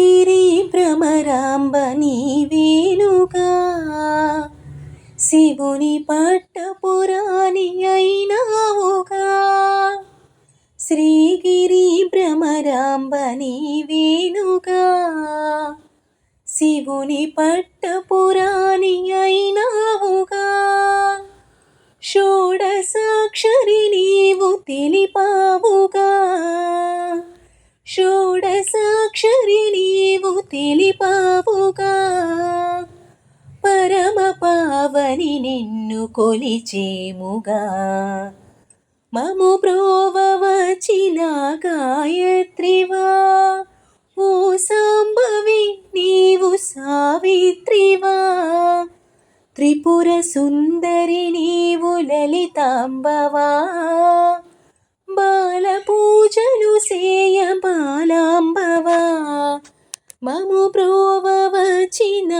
గిరి భ్రమరాంబ నీవేనుగా శివుని పట్టపురాణి అయినావుగా. శ్రీగిరి భ్రమరాంబ నీవేనుగా శివుని పట్టపురాణి అయినావుగా. షోడసాక్షరి నీవు తెలిపా షోడసాక్షరి నీవు తెలిపావుగా. పరమ పావని నిన్ను కొలిచేముగా. మము బ్రోవవచిన గాయత్రివా. ఓ సాంబవి నీవు సావిత్రివా. త్రిపుర సుందరి నీవు లలితాంబవా. మము ప్రోవ వచ్చిన